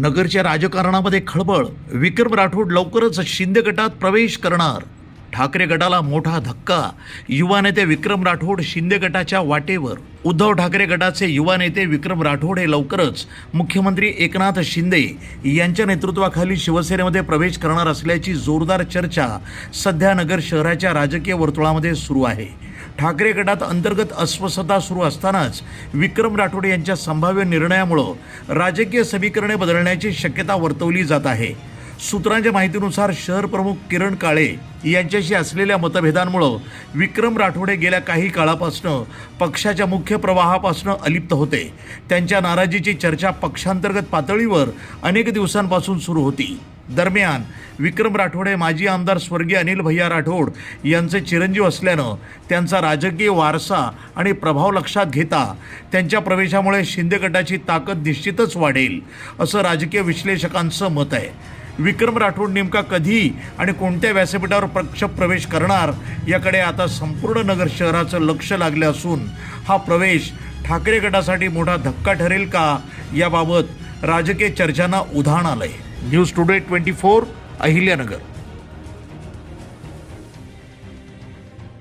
नगरच्या राजकारणामध्ये खळबळ. विक्रम राठोड लवकरच शिंदे गटात प्रवेश करणार. ठाकरे गटाला मोठा धक्का. युवा नेते विक्रम राठोड शिंदे गटाच्या वाटेवर. उद्धव ठाकरे गटाचे युवा नेते विक्रम राठोड हे लवकरच मुख्यमंत्री एकनाथ शिंदे यांच्या नेतृत्वाखाली शिवसेनेमध्ये प्रवेश करणार असल्याची जोरदार चर्चा सध्या नगर शहराच्या राजकीय वर्तुळामध्ये सुरू आहे. ठाकरे गटात अंतर्गत अस्वस्थता सुरू असतानाच विक्रम राठोड यांच्या संभाव्य निर्णयामुळं राजकीय समीकरणे बदलण्याची शक्यता वर्तवली जात आहे. सूत्रांच्या माहितीनुसार शहर प्रमुख किरण काळे यांच्याशी असलेल्या मतभेदांमुळं विक्रम राठोडे गेल्या काही काळापासनं पक्षाच्या मुख्य प्रवाहापासनं अलिप्त होते. त्यांच्या नाराजीची चर्चा पक्षांतर्गत पातळीवर अनेक दिवसांपासून सुरू होती. दरम्यान विक्रम राठोडे माजी आमदार स्वर्गीय अनिल भैया राठोड यांचे चिरंजीव असल्यानं त्यांचा राजकीय वारसा आणि प्रभाव लक्षात घेता त्यांच्या प्रवेशामुळे शिंदे गटाची ताकद निश्चितच वाढेल असं राजकीय विश्लेषकांचं मत आहे. विक्रम राठोड नेमका कधी आणि कोणत्या व्यासपीठावर पक्ष प्रवेश करणार याकडे आता संपूर्ण नगर शहराचं लक्ष लागले असून हा प्रवेश ठाकरे गटासाठी मोठा धक्का ठरेल का याबाबत राजकीय चर्चांना उधाण आलंय. News today twenty four Ahilyanagar.